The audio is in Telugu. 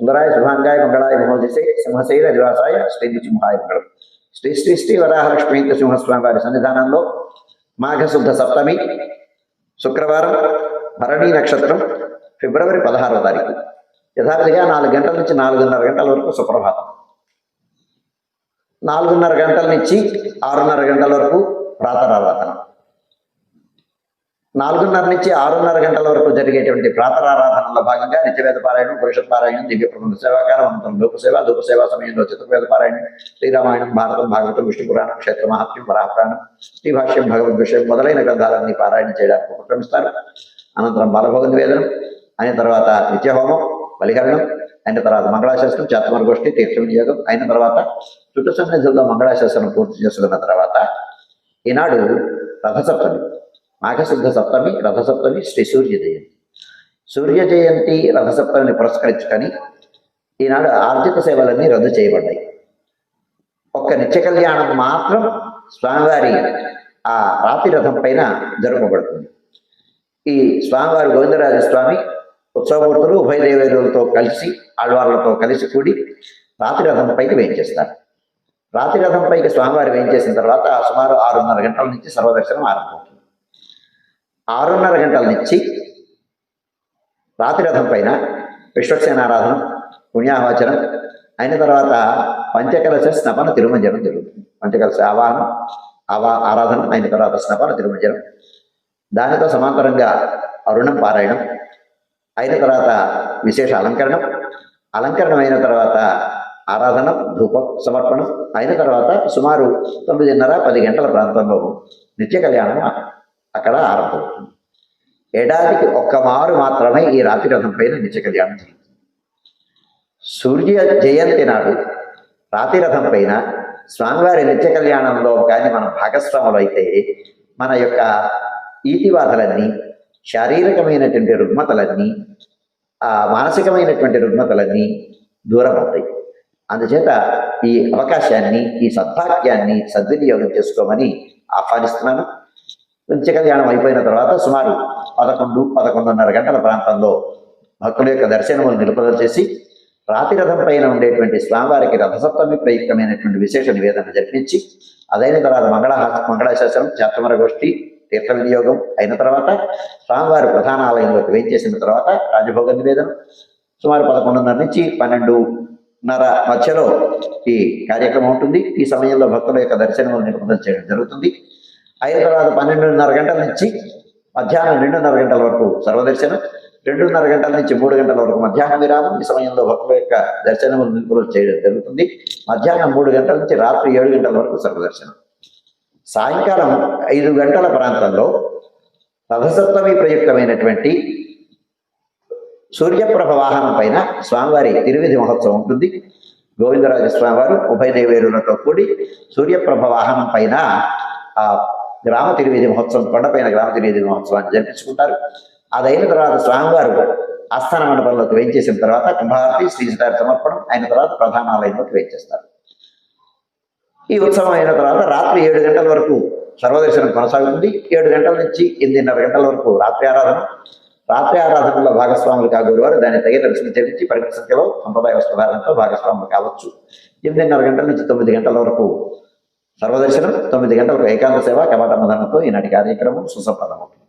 సుందరాయ శుభాంగాయ మంగళాయ మహోదశే సింహశైల నివాసాయ శ్రీ నృసింహాయ మంగళం. శ్రీ శ్రీ శ్రీ వరాహలక్ష్మీ సింహస్వామి వారి సన్నిధానంలో మాఘశుద్ధ సప్తమి శుక్రవారం భరణీ నక్షత్రం ఫిబ్రవరి పదహారవ తారీఖు. యథావిధిగా నాలుగు గంటల నుంచి నాలుగున్నర గంటల వరకు సుప్రభాతం. నాలుగున్నర గంటల నుంచి ఆరున్నర గంటల వరకు ప్రాతరారాధన నాలుగున్నర నుంచి ఆరున్నర గంటల వరకు జరిగేటువంటి ప్రాతరారాధనలో భాగంగా నిత్యవేద పారాయణం పురుషత్ పారాయణం దివ్య ప్రబంధ సేవాకారం అనంతరం లోకసేవ లోకసేవ సమయంలో చతుర్వేద పారాయణం శ్రీరామాయణం భారతం భాగవతం విష్ణు పురాణం క్షేత్ర మహాత్మ్యం వరాహపురాణం శ్రీభాష్యం భగవద్ విషయం మొదలైన గ్రంథాలన్నీ పారాయణ చేయడానికి ఉపక్రమిస్తారు. అనంతరం బాలభోగ నివేదనం అయిన తర్వాత నిత్యహోమం బలిహరణం అయిన తర్వాత మంగళాశాస్త్రం చేతమర గోష్ఠి తీర్థ వినియోగం అయిన తర్వాత చుట్టు సన్నిధుల్లో మంగళాశాస్త్రం పూర్తి చేసుకున్న తర్వాత ఈనాడు రథసప్తమి. మాఘశుద్ధ సప్తమి రథసప్తమి శ్రీ సూర్య జయంతి. సూర్య జయంతి రథసప్తమిని పురస్కరించుకొని ఈనాడు ఆర్థిక సేవలన్నీ రద్దు చేయబడ్డాయి. ఒక్క నిత్య కళ్యాణం మాత్రం స్వామివారి ఆ రాతి రథం పైన జరపబడుతుంది. ఈ స్వామివారి గోవిందరాజ స్వామి ఉత్సవమూర్తులు ఉభయ దేవేరులతో కలిసి ఆళ్వార్లతో కలిసి కూడి రాతి రథం పైకి వేయించేస్తారు. రాతి రథం పైకి స్వామివారి వేయించేసిన తర్వాత సుమారు ఆరున్నర గంటల నుంచి సర్వదర్శనం ఆరంభం ఆరున్నర గంటల నుంచి రాతి రథం పైన విశ్వక్సేనారాధన పుణ్యాహోచనం అయిన తర్వాత పంచకలశ స్నపన తిరుమంజనం జరుగుతుంది. పంచకలశ ఆవాహనం ఆవా ఆరాధన అయిన తర్వాత స్నపన తిరుమంజనం. దానితో సమాంతరంగా అరుణం పారాయణం అయిన తర్వాత విశేష అలంకరణం అలంకరణం అయిన తర్వాత ఆరాధన ధూపం సమర్పణం అయిన తర్వాత సుమారు తొమ్మిదిన్నర పది గంటల ప్రాంతంలో నిత్య కళ్యాణం అక్కడ ఆరంభమవుతుంది. ఏడాదికి ఒక్క మారు మాత్రమే ఈ రాతి రథం పైన నిత్య కళ్యాణం జరుగుతుంది. సూర్య జయంతి నాడు రాతి రథం పైన స్వామివారి నిత్య కళ్యాణంలో కానీ మనం భాగస్వాములు అయితే మన యొక్క ఈతివాదలన్నీ శారీరకమైనటువంటి రుగ్మతలన్నీ ఆ మానసికమైనటువంటి రుగ్మతలన్నీ దూరమవుతాయి. అందుచేత ఈ అవకాశాన్ని ఈ సద్భాగ్యాన్ని సద్వినియోగం చేసుకోమని ఆహ్వానిస్తున్నాను. నిత్య కళ్యాణం అయిపోయిన తర్వాత సుమారు పదకొండు పదకొండున్నర గంటల ప్రాంతంలో భక్తుల యొక్క దర్శనములు నిలుపుదల చేసి రాతి రథం పైన ఉండేటువంటి స్వామివారికి రథసప్తమి ప్రయుక్తమైనటువంటి విశేష నివేదన జరిపించి అదైన తర్వాత మంగళ మంగళాశాసనం చాతమర గోష్ఠి తీర్థ వినియోగం అయిన తర్వాత స్వామివారి ప్రధాన ఆలయంలోకి వేయించేసిన తర్వాత రాజభోగ నివేదనం. సుమారు పదకొండున్నర నుంచి పన్నెండున్నర మధ్యలో ఈ కార్యక్రమం ఉంటుంది. ఈ సమయంలో భక్తుల యొక్క దర్శనములు నిలుపుదల చేయడం జరుగుతుంది. అయిన తర్వాత పన్నెండున్నర గంటల నుంచి మధ్యాహ్నం రెండున్నర గంటల వరకు సర్వదర్శనం రెండున్నర గంటల నుంచి మూడు గంటల వరకు మధ్యాహ్నం విరామం. ఈ సమయంలో భక్తుల యొక్క దర్శనములు నిలుపుదల చేయడం జరుగుతుంది. మధ్యాహ్నం మూడు గంటల నుంచి రాత్రి ఏడు గంటల వరకు సర్వదర్శనం. సాయంకాలం ఐదు గంటల ప్రాంతంలో రథసప్తమి ప్రయుక్తమైనటువంటి సూర్యప్రభ వాహనం పైన స్వామివారి తిరువిధి మహోత్సవం ఉంటుంది. గోవిందరాజ స్వామివారు ఉభయ దేవేరులతో కూడి సూర్యప్రభ వాహనం పైన ఆ గ్రామ తిరువిధి మహోత్సవం కొండపైన గ్రామ తిరువిధి మహోత్సవాన్ని జరిపించుకుంటారు అదైన తర్వాత స్వామివారు ఆస్థాన మండపంలోకి వేయించేసిన తర్వాత కుంభారతి శ్రీసిటారి సమర్పణం అయిన తర్వాత ప్రధానాలయంలోకి వేయించేస్తారు ఈ ఉత్సవం అయిన తర్వాత రాత్రి ఏడు గంటల వరకు సర్వదర్శనం కొనసాగుతుంది. ఏడు గంటల నుంచి ఎనిమిదిన్నర గంటల వరకు రాత్రి ఆరాధన. రాత్రి ఆరాధనలో భాగస్వాములు కాగోరు వారు దాన్ని తగిన రుసులు చెల్లించి పరిమిత సంఖ్యలో సంప్రదాయ వస్త్రధారణతో భాగస్వాములు కావచ్చు. ఎనిమిదిన్నర గంటల నుంచి తొమ్మిది గంటల వరకు సర్వదర్శనం తొమ్మిది గంటలకు ఏకాంత సేవ కవాటమధనంతో ఈనాటి కార్యక్రమం సుసంపన్నమవుతుంది.